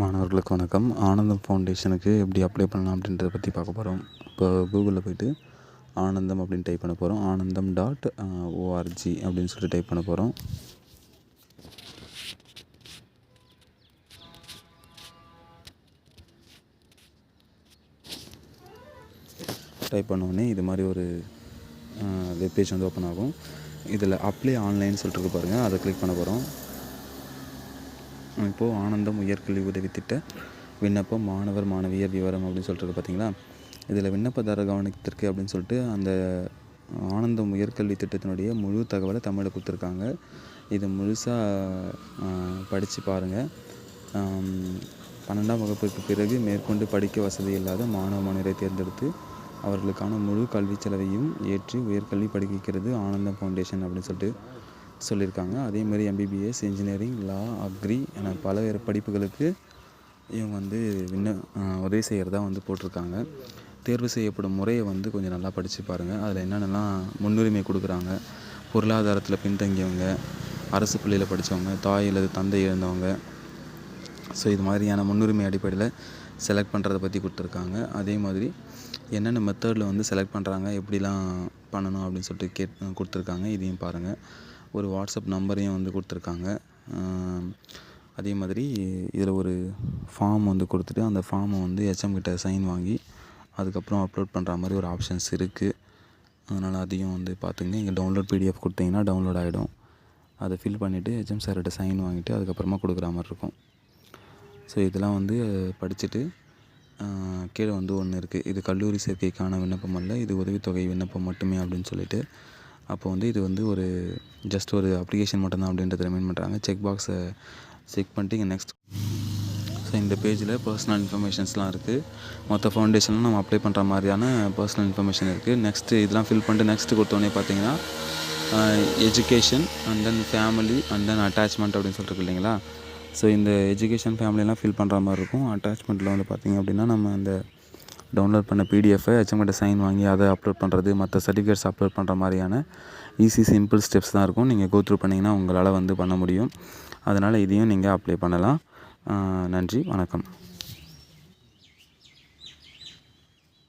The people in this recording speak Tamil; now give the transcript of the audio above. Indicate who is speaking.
Speaker 1: மாணவர்களுக்கு வணக்கம். ஆனந்தம் ஃபவுண்டேஷனுக்கு எப்படி அப்ளை பண்ணலாம் அப்படின்றத பற்றி பார்க்க போகிறோம் இப்போ கூகுளில் போயிட்டு ஆனந்தம் அப்படின்னு டைப் பண்ண போகிறோம் ஆனந்தம் டாட் ஓஆர்ஜி அப்படின்னு சொல்லிட்டு டைப் பண்ண போகிறோம் டைப் பண்ணோடனே இது மாதிரி ஒரு வெப்பேஜ் வந்து ஓப்பன் ஆகும். இதில் அப்ளை ஆன்லைன் சொல்லிட்டு பாருங்கள் அதை கிளிக் பண்ண போகிறோம் இப்போது ஆனந்தம் உயர்கல்வி உதவி திட்ட விண்ணப்பம் மாணவர் மாணவியர் விவரம் அப்படின்னு சொல்லிட்டு பார்த்தீங்களா இதில் விண்ணப்பதாரர் கவனத்திற்கு அப்படின்னு சொல்லிட்டு அந்த ஆனந்தம் உயர்கல்வி திட்டத்தினுடைய முழு தகவலை தமிழில் கொடுத்துருக்காங்க. இது முழுசாக படித்து பாருங்கள் பன்னெண்டாம் வகுப்புக்கு பிறகு மேற்கொண்டு படிக்க வசதி இல்லாத மாணவ மாணவரை தேர்ந்தெடுத்து அவர்களுக்கான முழு கல்வி செலவையும் ஏற்றி உயர்கல்வி படிக்கிறது ஆனந்தம் ஃபவுண்டேஷன் அப்படின்னு சொல்லிட்டு சொல்லியிருக்காங்க. அதே மாதிரி எம்பிபிஎஸ் இன்ஜினியரிங் லா அக்ரி என பலவேறு படிப்புகளுக்கு இவங்க வந்து விண்ண உதவி செய்கிறதா வந்து போட்டிருக்காங்க. தேர்வு செய்யப்படும் முறையை வந்து கொஞ்சம் நல்லா படித்து பாருங்கள் அதில் என்னென்னலாம் முன்னுரிமை கொடுக்குறாங்க. பொருளாதாரத்தில் பின்தங்கியவங்க அரசு பள்ளியில் படித்தவங்க தாய் அல்லது தந்தை இழந்தவங்க. ஸோ இது மாதிரியான முன்னுரிமை அடிப்படையில் செலக்ட் பண்ணுறத பற்றி கொடுத்துருக்காங்க. அதே மாதிரி என்னென்ன மெத்தடில் வந்து செலக்ட் பண்ணுறாங்க எப்படிலாம் பண்ணணும் அப்படின்னு சொல்லிட்டு கேட் கொடுத்துருக்காங்க. இதையும் பாருங்கள் ஒரு வாட்ஸ்அப் நம்பரையும் வந்து கொடுத்துருக்காங்க. அதே மாதிரி இதில் ஒரு ஃபார்ம் வந்து கொடுத்துட்டு அந்த ஃபார்மை வந்து ஹெச்எம் கிட்ட சைன் வாங்கி அதுக்கப்புறம் அப்லோட் பண்ணுற மாதிரி ஒரு ஆப்ஷன்ஸ் இருக்குது அதனால் அதையும் வந்து பார்த்துங்க இங்கே டவுன்லோட் பிடிஎஃப் கொடுத்தீங்கன்னா டவுன்லோட் ஆகிடும். அதை ஃபில் பண்ணிவிட்டு ஹெச்எம் சார்கிட்ட சைன் வாங்கிட்டு அதுக்கப்புறமா கொடுக்குற மாதிரி இருக்கும். ஸோ இதெல்லாம் வந்து படிச்சுட்டு கீழே வந்து ஒன்று இருக்குது இது கல்லூரி சேர்க்கைக்கான விண்ணப்பம் அல்ல இது உதவித்தொகை விண்ணப்பம் மட்டுமே அப்படின்னு சொல்லிட்டு அப்போ வந்து இது வந்து ஒரு ஜஸ்ட் ஒரு அப்ளிகேஷன் மட்டும்தான் அப்படின்றத ரிமைண்ட் பண்ணுறாங்க செக் பாக்ஸை செக் பண்ணிட்டு இங்கே நெக்ஸ்ட் ஸோ இந்த பேஜில் பர்சனல் இன்ஃபர்மேஷன்ஸ்லாம் இருக்குது மொத்த ஃபவுண்டேஷன்லாம் நம்ம அப்ளை பண்ணுற மாதிரியான பர்சனல் இன்ஃபர்மேஷன் இருக்குது நெக்ஸ்ட்டு இதெல்லாம் ஃபில் பண்ணிட்டு நெக்ஸ்ட்டு கொடுத்தோன்னே பார்த்தீங்கன்னா education and then family and then attachment அப்படின்னு சொல்லிட்டு இல்லைங்களா? ஸோ இந்த எஜுகேஷன் ஃபேமிலியெலாம் ஃபில் பண்ணுற மாதிரி இருக்கும். அட்டாச்மெண்ட்டில் வந்து பார்த்திங்க அப்படின்னா நம்ம அந்த டவுன்லோட் பண்ண பிடிஎஃபை ஹெச்எம்கிட்ட சைன் வாங்கி அதை அப்லோட் பண்ணுறது மற்ற சர்டிஃபிகேட்ஸ் அப்லோட் பண்ணுற மாதிரியான ஈஸி சிம்பிள் ஸ்டெப்ஸ் தான் இருக்கும். நீங்கள் கோத்ரூ பண்ணிங்கன்னா உங்களால் வந்து பண்ண முடியும். அதனால் இதையும் நீங்கள் அப்ளை பண்ணலாம். நன்றி வணக்கம்.